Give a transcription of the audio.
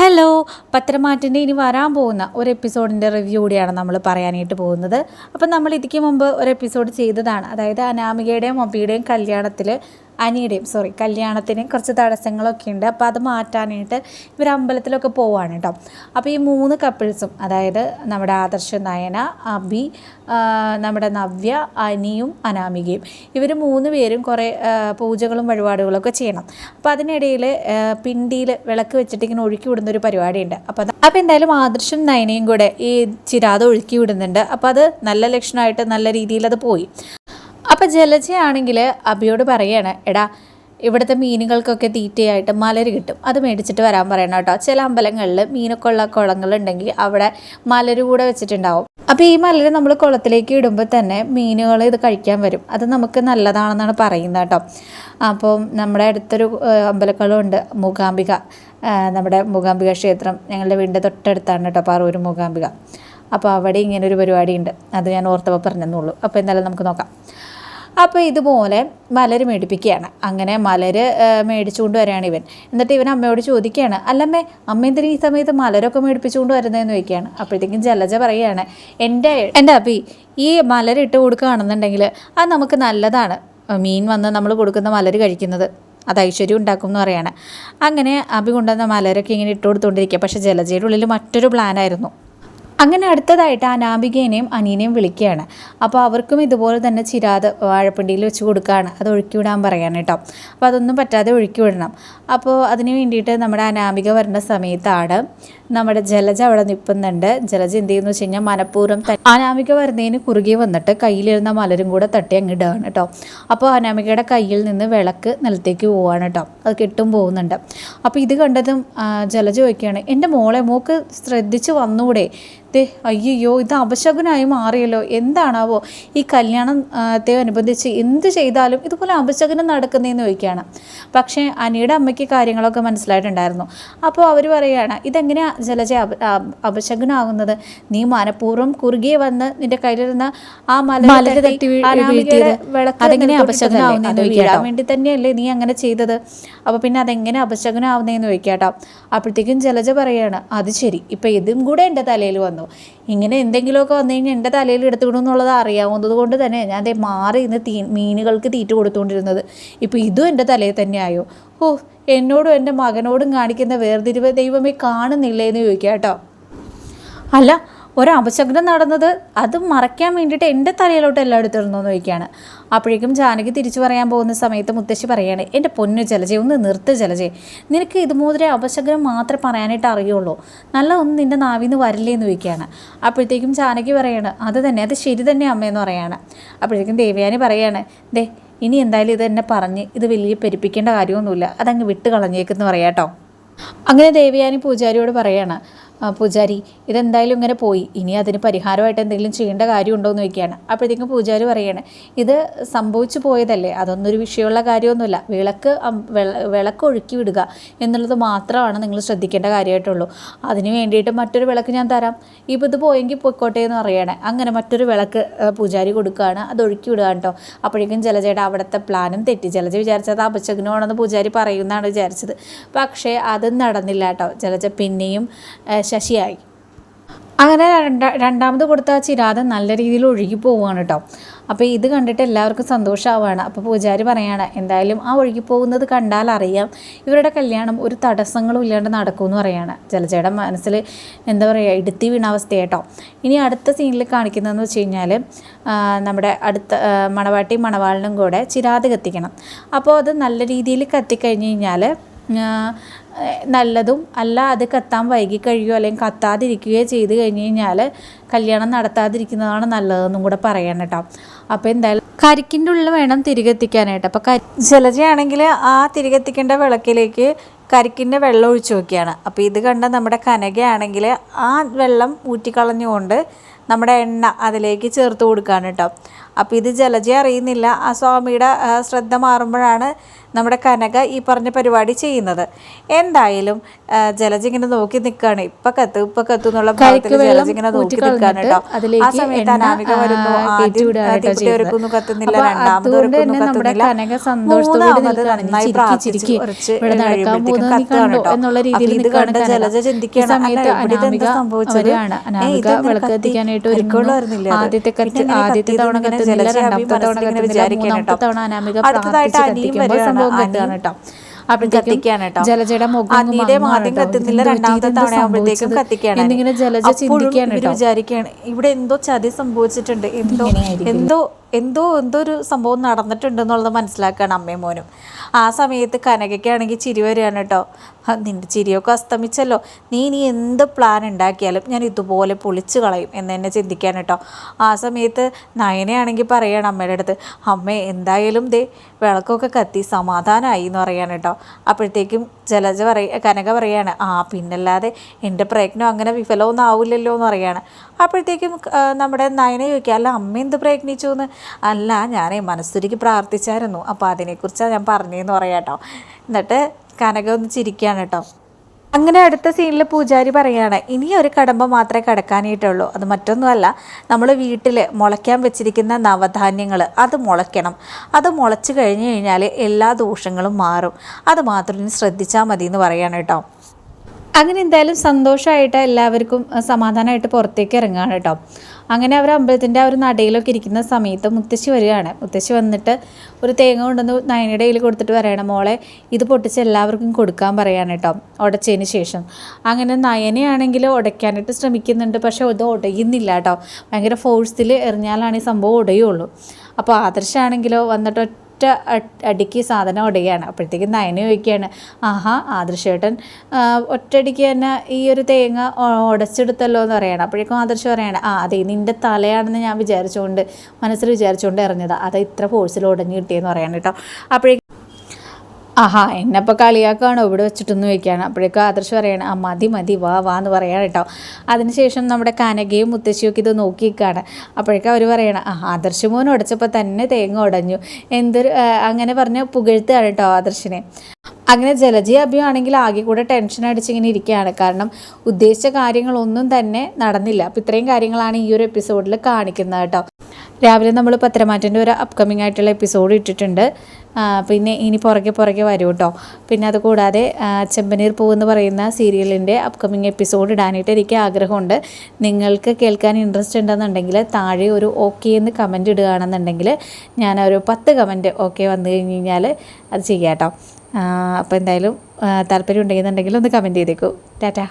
Hello പത്രമാറ്റിന്റെ ഇനി വരാൻ പോകുന്ന ഒരു എപ്പിസോഡിന്റെ റിവ്യൂ കൂടിയാണ് നമ്മൾ പറയാനായിട്ട് പോകുന്നത്. അപ്പം നമ്മൾ ഇതിക്ക് മുമ്പ് ഒരു എപ്പിസോഡ് ചെയ്തതാണ്. അതായത് അനാമികയുടെയും മൊബിയുടെയും കല്യാണത്തിൽ അനിയുടെയും സോറി കല്യാണത്തിന് കുറച്ച് തടസ്സങ്ങളൊക്കെ ഉണ്ട്. അപ്പോൾ അത് മാറ്റാനായിട്ട് ഇവർ അമ്പലത്തിലൊക്കെ പോവാണ് കേട്ടോ അപ്പോൾ ഈ മൂന്ന് കപ്പിൾസും അതായത് നമ്മുടെ ആദർശ നയന അബി നമ്മുടെ നവ്യ അനിയും അനാമികയും ഇവർ മൂന്ന് പേരും കുറേ പൂജകളും വഴിപാടുകളൊക്കെ ചെയ്യണം. അപ്പോൾ അതിനിടയിൽ പിണ്ടിയിൽ വിളക്ക് വെച്ചിട്ട് ഇങ്ങനെ ഒഴുക്കി വിടുന്ന ഒരു പരിപാടിയുണ്ട്. അപ്പോൾ അപ്പോൾ എന്തായാലും ആദർശം നയനയും കൂടെ ഈ ചിരാത ഒഴുക്കി വിടുന്നുണ്ട്. അപ്പോൾ അത് നല്ല ലക്ഷണമായിട്ട് നല്ല രീതിയിൽ അത് പോയി. ജലജയാണെങ്കിൽ അബിയോട് പറയാണ് എടാ ഇവിടുത്തെ മീനുകൾക്കൊക്കെ തീറ്റയായിട്ട് മലര് കിട്ടും. അത് മേടിച്ചിട്ട് വരാൻ പറയണം കേട്ടോ. ചില അമ്പലങ്ങളിൽ മീനൊക്കെ ഉള്ള കുളങ്ങളുണ്ടെങ്കിൽ അവിടെ മലര് കൂടെ വെച്ചിട്ടുണ്ടാവും. അപ്പോൾ ഈ മലര് നമ്മൾ കുളത്തിലേക്ക് ഇടുമ്പോൾ തന്നെ മീനുകൾ ഇത് കഴിക്കാൻ വരും. അത് നമുക്ക് നല്ലതാണെന്നാണ് പറയുന്നത് കേട്ടോ. അപ്പോൾ നമ്മുടെ അടുത്തൊരു അമ്പലക്കുളമുണ്ട് മൂകാംബിക. നമ്മുടെ മൂകാംബിക ക്ഷേത്രം. ഞങ്ങളുടെ വീടിന്റെ തൊട്ടടുത്താണ് കേട്ടോ പാറൂർ മൂകാംബിക. അപ്പോൾ അവിടെ ഇങ്ങനെ ഒരു പരിപാടി ഉണ്ട് അത് ഞാൻ ഓർത്തപ്പോൾ പറഞ്ഞെന്നുള്ളൂ അപ്പോൾ എന്തായാലും നമുക്ക് നോക്കാം. അപ്പോൾ ഇതുപോലെ മലര് മേടിപ്പിക്കുകയാണ്. അങ്ങനെ മലര് മേടിച്ചുകൊണ്ട് വരികയാണ് ഇവൻ. എന്നിട്ട് ഇവൻ അമ്മയോട് ചോദിക്കുകയാണ് അല്ലമ്മേ അമ്മ എന്തിനാ ഈ സമയത്ത് മലരൊക്കെ മേടിപ്പിച്ചുകൊണ്ട് വരുന്നതെന്ന് ചോദിക്കുകയാണ്. അപ്പോഴത്തേക്കും ജലജ പറയുകയാണ് എന്റെ എന്റെ അപ്പി ഈ മലരിട്ട് കൊടുക്കുകയാണെന്നുണ്ടെങ്കിൽ അത് നമുക്ക് നല്ലതാണ്. മീൻ വന്ന് നമ്മൾ കൊടുക്കുന്ന മലര് കഴിക്കുന്നത് അത് ഐശ്വര്യം ഉണ്ടാക്കും എന്ന് പറയാണ്. അങ്ങനെ അഭി കൊണ്ടുവന്ന മലരൊക്കെ ഇങ്ങനെ ഇട്ട് കൊടുത്തുകൊണ്ടിരിക്കുക. പക്ഷേ ജലജയുടെ ഉള്ളിൽ മറ്റൊരു പ്ലാനായിരുന്നു അങ്ങനെ അടുത്തതായിട്ട് അനാമികേനെയും അനീനെയും വിളിക്കുകയാണ്. അപ്പോൾ അവർക്കും ഇതുപോലെ തന്നെ ചിരാത് വാഴപ്പിണ്ടിയിൽ വെച്ച് കൊടുക്കുകയാണ്. അത് ഒഴുക്കി വിടാൻ പറയാൻ കേട്ടോ. അപ്പോൾ അതൊന്നും പറ്റാതെ ഒഴുക്കി വിടണം അപ്പോൾ അതിന് വേണ്ടിയിട്ട് നമ്മുടെ അനാമിക വരുന്ന സമയത്താണ് നമ്മുടെ ജലജ അവിടെ നിൽക്കുന്നുണ്ട് ജലജ എന്ത് ചെയ്യുന്നു വെച്ച് കഴിഞ്ഞാൽ മനഃപൂർവം അനാമിക വരുന്നതിന് കുറുകെ വന്നിട്ട് കയ്യിലിരുന്ന മലരും കൂടെ തട്ടി അങ്ങ് ഇടുകയാണ് കേട്ടോ. അപ്പോൾ അനാമികയുടെ കയ്യിൽ നിന്ന് വിളക്ക് നിലത്തേക്ക് പോവാണ് കേട്ടോ. അത് കെട്ടും പോകുന്നുണ്ട്. അപ്പോൾ ഇത് കണ്ടതും ജലജ ചോദിക്കുകയാണ് എന്റെ മോളെ മോക്ക് ശ്രദ്ധിച്ച് വന്നൂടെ? ദേ അയ്യോ ഇത് അപശകുനായി മാറിയല്ലോ. എന്താണാവോ ഈ കല്യാണത്തെ അനുബന്ധിച്ച് എന്ത് ചെയ്താലും ഇതുപോലെ അപശകുനം നടക്കുന്നതെന്ന് ചോദിക്കുകയാണ്. പക്ഷേ അനിയുടെ അമ്മയ്ക്ക് കാര്യങ്ങളൊക്കെ മനസ്സിലായിട്ടുണ്ടായിരുന്നു. അപ്പോൾ അവർ പറയുകയാണ് ഇതെങ്ങനെയാണ് ജലജ അപ അപ- അപശകുനാകുന്നത്? നീ മനഃപൂർവം കുറുകിയെ വന്ന് നിന്റെ കയ്യിലിരുന്ന ആ മല തട്ടി അപശകുനാവുന്നതെന്ന് വീഴാൻ വേണ്ടി തന്നെയല്ലേ നീ അങ്ങനെ ചെയ്തത്? അപ്പോൾ പിന്നെ അതെങ്ങനെ അപശകുനാവുന്നതെന്ന് ചോദിക്കാട്ടോ അപ്പോഴത്തേക്കും ജലജ പറയാണ് അത് ശരി. ഇപ്പം ഇതും കൂടെ എന്റെ തലയിൽ വന്നു. ഇങ്ങനെ എന്തെങ്കിലുമൊക്കെ വന്നു കഴിഞ്ഞാൽ എന്റെ തലയിൽ എടുത്തു എന്നുള്ളത് അറിയാവുന്നത് കൊണ്ട് തന്നെ ഞാൻ അതേ മാറി ഇന്ന് തീ മീനുകൾക്ക് തീറ്റ കൊടുത്തുകൊണ്ടിരുന്നത്. ഇപ്പോൾ ഇതും എന്റെ തലയിൽ തന്നെയായോ? ഓ എന്നോടും എന്റെ മകനോടും കാണിക്കുന്ന വേർതിരിവ് ദൈവമേ കാണുന്നില്ലേ എന്ന് ചോദിക്കാം കേട്ടോ. അല്ല ഒരു നടന്നത് അത് മറയ്ക്കാൻ വേണ്ടിയിട്ട് എന്റെ തലയിലോട്ട് എല്ലാം എടുത്തിരുന്നു നോക്കിയാണ് അപ്പോഴേക്കും ജാനകി തിരിച്ചു പറയാൻ പോകുന്ന സമയത്ത് മുത്തശ്ശി പറയാണ് എന്റെ പൊന്നു ജലജെ ഒന്ന് നിർത്ത് ജലജെ നിനക്ക് ഇതുമുതലെ അപശകുനം മാത്രമേ പറയാനായിട്ട് അറിയുള്ളൂ. നല്ലതൊന്നും നിന്റെ നാവിൽ നിന്ന് വരില്ലേ എന്ന് ചോദിക്കുകയാണ്. അപ്പോഴത്തേക്കും ജാനകി പറയാണ് അത് തന്നെ അത് ശരി തന്നെ അമ്മയെന്ന് പറയാണ് അപ്പോഴേക്കും ദേവയാനി പറയാണ് ദേ ഇനി എന്തായാലും ഇത് എന്നെ പറഞ്ഞ് ഇത് വലിയ പെരുപ്പിക്കേണ്ട കാര്യമൊന്നുമില്ല. അതങ്ങ് വിട്ട് കളഞ്ഞേക്കെന്ന് പറയാട്ടോ അങ്ങനെ ദേവയാനി പൂജാരിയോട് പറയാണ് "ആ, പൂജാരി ഇതെന്തായാലും ഇങ്ങനെ പോയി. ഇനി അതിന് പരിഹാരമായിട്ട് എന്തെങ്കിലും ചെയ്യേണ്ട കാര്യമുണ്ടോ എന്ന് ചോദിക്കുകയാണ്. അപ്പോഴത്തേക്കും പൂജാരി പറയാണ് ഇത് സംഭവിച്ചു പോയതല്ലേ? അതൊന്നൊരു വിഷയമുള്ള കാര്യമൊന്നുമില്ല. വിളക്ക് വിളക്ക് ഒഴുക്കി വിടുക എന്നുള്ളത് മാത്രമാണ് നിങ്ങൾ ശ്രദ്ധിക്കേണ്ട കാര്യമായിട്ടുള്ളൂ. അതിന് വേണ്ടിയിട്ട് മറ്റൊരു വിളക്ക് ഞാൻ തരാം. ഇപ്പോൾ ഇത് പോയെങ്കിൽ പൊയ്ക്കോട്ടെ എന്ന് പറയണേ അങ്ങനെ മറ്റൊരു വിളക്ക് പൂജാരി കൊടുക്കുകയാണ്. അത് ഒഴുക്കി വിടുക കേട്ടോ. അപ്പോഴേക്കും ജലജയുടെ അവിടുത്തെ പ്ലാനും തെറ്റി. ജലജ വിചാരിച്ചത് അപശകനമാണെന്ന് പൂജാരി പറയുമെന്നാണ് വിചാരിച്ചത്. പക്ഷേ അത് നടന്നില്ല കേട്ടോ. ജലജ പിന്നെയും ശശിയായി. അങ്ങനെ രണ്ടാ രണ്ടാമത് കൊടുത്ത ചിരാത നല്ല രീതിയിൽ ഒഴുകി പോവുകയാണ് കേട്ടോ അപ്പോൾ ഇത് കണ്ടിട്ട് എല്ലാവർക്കും സന്തോഷമാവുകയാണ് അപ്പോൾ പൂജാരി പറയാണ് എന്തായാലും ആ ഒഴുകി പോകുന്നത് കണ്ടാൽ അറിയാം. ഇവരുടെ കല്യാണം ഒരു തടസ്സങ്ങളും ഇല്ലാണ്ട് നടക്കുമെന്ന് പറയാണ്. ജലജയുടെ മനസ്സിൽ എന്താ പറയുക ഇടുത്തി വീണ അവസ്ഥയാട്ടോ ഇനി അടുത്ത സീനിൽ കാണിക്കുന്നതെന്ന് വെച്ച് കഴിഞ്ഞാൽ നമ്മുടെ അടുത്ത മണവാട്ടി മണവാളിനും കൂടെ ചിരാത് കത്തിക്കണം. അപ്പോൾ അത് നല്ല രീതിയിൽ കത്തിക്കഴിഞ്ഞ് കഴിഞ്ഞാൽ നല്ലതും അല്ല അത് കത്താൻ വൈകി കഴിയുകയോ അല്ലെങ്കിൽ കത്താതിരിക്കുകയോ ചെയ്ത് കഴിഞ്ഞ് കഴിഞ്ഞാൽ കല്യാണം നടത്താതിരിക്കുന്നതാണ് നല്ലതെന്നും കൂടെ പറയണം കേട്ടോ. അപ്പോൾ എന്തായാലും കരിക്കിന്റെ ഉള്ളിൽ വേണം തിരികെത്തിക്കാനായിട്ട്. അപ്പോൾ കരി ജലജയാണെങ്കിൽ ആ തിരികെത്തിക്കേണ്ട വിളക്കിലേക്ക് കരിക്കിന്റെ വെള്ളം ഒഴിച്ചു നോക്കിയാണ്. അപ്പോൾ ഇത് കണ്ട നമ്മുടെ കനകയാണെങ്കിൽ ആ വെള്ളം ഊറ്റിക്കളഞ്ഞുകൊണ്ട് നമ്മുടെ എണ്ണ അതിലേക്ക് ചേർത്ത് കൊടുക്കുകയാണ് കേട്ടോ. അപ്പോൾ ഇത് ജലജ അറിയുന്നില്ല. ആ സ്വാമിയുടെ ശ്രദ്ധ മാറുമ്പോഴാണ് നമ്മുടെ കനക ഈ പറഞ്ഞ പരിപാടി ചെയ്യുന്നത്. എന്തായാലും ജലജ ഇങ്ങനെ നോക്കി നിൽക്കുകയാണ്. ഇപ്പം കത്തു ഇപ്പം കത്തു എന്നുള്ള ഭാഗത്തിൽ കരിക്ക് ജലജ ഇങ്ങനെ നോക്കി നിൽക്കുകയാണ് കേട്ടോ. ആ സമയത്ത് അനാമിക വരുന്നു. ആദ്യം. ഒരുക്കുന്നു കത്തുന്നില്ല രണ്ടാമത് ഒരുക്കുന്നു കത്തുന്നില്ല. മൂന്നാമത്. നന്നായി പ്രാർത്ഥിച്ച് കുറച്ച് കഴിയുമ്പോഴത്തേക്കാണ് പോകുന്നത് നീ കണ്ടോ എന്നുള്ള രീതിയിൽ ഇത് കണ്ട ജലജ ചിന്തിക്കുകയാണ്. സമയത്ത് അനാമിക വരികയാണ്. അനാമിക വിളക്ക്. ആദ്യത്തെ കത്ത് ആദ്യത്തെ തവണ കത്തുന്നില്ല രണ്ടാമത്തെ തവണ കത്തുന്നില്ല മൂന്നാമത്തെ. തവണ അനാമിക പ്രാർത്ഥിച്ച് അനിയും കത്തിക്കുമ്പോൾ വരികയാണ്. സംഭവം കത്തുകയാണ് കേട്ടോ. കത്തിക്കുകയാണ് കേട്ടോ. ജലജയുടെ മുഖം ആദ്യം കത്തുന്നില്ല രണ്ടാമത്തെ തവണ ആകുമ്പോഴത്തേക്കും? എന്നിങ്ങനെ ജലജ ചിന്തിക്കാണ് വിചാരിക്കുകയാണ് ഇവിടെ എന്തോ ചതി സംഭവിച്ചിട്ടുണ്ട്. എന്തോ എന്തോ എന്തോ എന്തോ ഒരു സംഭവം നടന്നിട്ടുണ്ടെന്നുള്ളത് മനസ്സിലാക്കുകയാണ് അമ്മയും മോനും. ആ സമയത്ത് കനകയ്ക്കാണെങ്കിൽ ചിരി വരികയാണ് കേട്ടോ. നിന്റെ ചിരിയൊക്കെ അസ്തമിച്ചല്ലോ. നീ ഇനി എന്ത് പ്ലാൻ ഉണ്ടാക്കിയാലും ഞാൻ ഇതുപോലെ പൊളിച്ചു കളയും എന്ന് തന്നെ ചിന്തിക്കാൻ കേട്ടോ. ആ സമയത്ത് നയനയാണെങ്കിൽ പറയാണ് അമ്മയുടെ അടുത്ത് അമ്മേ എന്തായാലും ദേ വിളക്കൊക്കെ കത്തി സമാധാനമായി എന്ന് പറയാൻ കേട്ടോ. അപ്പോഴത്തേക്കും ജലജ പറയ കനക പറയാണ് ആ പിന്നല്ലാതെ എന്റെ പ്രയത്നം അങ്ങനെ വിഫലമൊന്നും ആവില്ലല്ലോ എന്ന് പറയാണ്. അപ്പോഴത്തേക്കും നമ്മുടെ നയന ചോദിക്കുക അല്ല അമ്മ എന്ത് പ്രയത്നിച്ചു എന്ന് അല്ല ഞാനേ മനസ്സുരുക്കി പ്രാർത്ഥിച്ചായിരുന്നു. അപ്പോൾ അതിനെക്കുറിച്ചാണ് ഞാൻ പറഞ്ഞതെന്ന് പറയാം കേട്ടോ. എന്നിട്ട് കനക ഒന്ന് ചിരിക്കുകയാണ് കേട്ടോ. അങ്ങനെ അടുത്ത സീനിൽ പൂജാരി പറയുകയാണ് ഇനി ഒരു കടമ്പ മാത്രമേ കടക്കാനായിട്ടുള്ളൂ. അത് മറ്റൊന്നുമല്ല നമ്മൾ വീട്ടിൽ മുളയ്ക്കാൻ വെച്ചിരിക്കുന്ന നവധാന്യങ്ങൾ അത് മുളയ്ക്കണം. അത് മുളച്ച് കഴിഞ്ഞ് കഴിഞ്ഞാൽ എല്ലാ ദോഷങ്ങളും മാറും. അത് മാത്രം ശ്രദ്ധിച്ചാൽ മതി എന്ന് പറയാണ് കേട്ടോ. അങ്ങനെ എന്തായാലും സന്തോഷമായിട്ട് എല്ലാവർക്കും സമാധാനമായിട്ട് പുറത്തേക്ക് ഇറങ്ങുകയാണ് കേട്ടോ. അങ്ങനെ അവർ അമ്പലത്തിന്റെ ആ ഒരു നടയിലൊക്കെ ഇരിക്കുന്ന സമയത്ത് മുത്തശ്ശി വരികയാണ്. മുത്തശ്ശി വന്നിട്ട് ഒരു തേങ്ങ കൊണ്ടുവന്ന് നയനയുടെ കയ്യിൽ കൊടുത്തിട്ട് പറയണം മോളെ ഇത് പൊട്ടിച്ച് എല്ലാവർക്കും കൊടുക്കാൻ പറയാണ് കേട്ടോ ഉടച്ചതിന് ശേഷം. അങ്ങനെ നയനയാണെങ്കിൽ ഉടയ്ക്കാനായിട്ട് ശ്രമിക്കുന്നുണ്ട് പക്ഷേ ഇത് ഉടയുന്നില്ല കേട്ടോ. ഭയങ്കര ഫോഴ്സിൽ എറിഞ്ഞാലാണ് ഈ സംഭവം ഉടയുള്ളൂ. അപ്പോൾ ആദർശാണെങ്കിലോ വന്നിട്ട് ഒറ്റ അടിക്ക് സാധനം ഉടയാണ് അപ്പോഴത്തേക്കും നയന ചോദിക്കുകയാണ് ആഹാ ആദർശേട്ടൻ ഒറ്റയടിക്ക് തന്നെ ഈ ഒരു തേങ്ങ ഉടച്ചെടുത്തല്ലോ എന്ന് പറയണം. അപ്പോഴേക്കും ആദർശം പറയുകയാണ് ആ അതെ നിന്റെ തലയാണെന്ന് ഞാൻ വിചാരിച്ചുകൊണ്ട് മനസ്സിൽ വിചാരിച്ചുകൊണ്ട് ഇറങ്ങിയതാണ് അത് ഇത്ര ഫോഴ്സിൽ ഉടഞ്ഞു കിട്ടിയെന്ന് പറയാണ് കേട്ടോ. അപ്പോഴേക്കും ആഹാ എന്നെപ്പോൾ കളിയാക്കുകയാണോ ഇവിടെ വെച്ചിട്ടൊന്നും വയ്ക്കുകയാണ് അപ്പോഴേക്കും ആദർശ് പറയണം ആ മതി മതി വാ വാ എന്ന് പറയാണ് കേട്ടോ. അതിനുശേഷം നമ്മുടെ കനകയും മുത്തശ്ശിയൊക്കെ ഇത് നോക്കി നിൽക്കുകയാണ് അപ്പോഴേക്കും അവർ പറയണം ആ ആദർശ് മോൻ ഉടച്ചപ്പോൾ തന്നെ തേങ്ങ ഉടഞ്ഞു. എന്തൊരു അങ്ങനെ പറഞ്ഞ് പുകഴ്ത്തുകയാണ് കേട്ടോ ആദർശിനെ. അങ്ങനെ ജലജി അഭിയാണെങ്കിൽ ആകെ കൂടെ ടെൻഷൻ അടിച്ചിങ്ങനെ ഇരിക്കുകയാണ്. കാരണം ഉദ്ദേശിച്ച കാര്യങ്ങളൊന്നും തന്നെ നടന്നില്ല. അപ്പോൾ ഇത്രയും കാര്യങ്ങളാണ് ഈ ഒരു എപ്പിസോഡിൽ കാണിക്കുന്നത് കേട്ടോ. രാവിലെ നമ്മൾ പത്രമാറ്റന്റെ ഒരു അപ്കമിങ് ആയിട്ടുള്ള എപ്പിസോഡ് ഇട്ടിട്ടുണ്ട്. പിന്നെ ഇനി പുറകെ പുറകെ വരും കേട്ടോ പിന്നെ അതുകൂടാതെ ചെമ്പനീർ പൂ എന്ന് പറയുന്ന സീരിയലിന്റെ അപ്കമിങ് എപ്പിസോഡ് ഇടാനായിട്ട് എനിക്ക് ആഗ്രഹമുണ്ട്. നിങ്ങൾക്ക് കേൾക്കാൻ ഇൻട്രസ്റ്റ് ഉണ്ടെന്നുണ്ടെങ്കിൽ താഴെ ഒരു ഓക്കെ എന്ന് കമന്റ് ഇടുകയാണെന്നുണ്ടെങ്കിൽ ഞാൻ ഒരു പത്ത് കമന്റ് ഓക്കെ വന്നു കഴിഞ്ഞ് കഴിഞ്ഞാൽ അത് ചെയ്യാം കേട്ടോ അപ്പോൾ എന്തായാലും താല്പര്യം ഉണ്ടെന്നുണ്ടെങ്കിൽ ഒന്ന് കമന്റ് ചെയ്തേക്കൂ. ടാറ്റാ.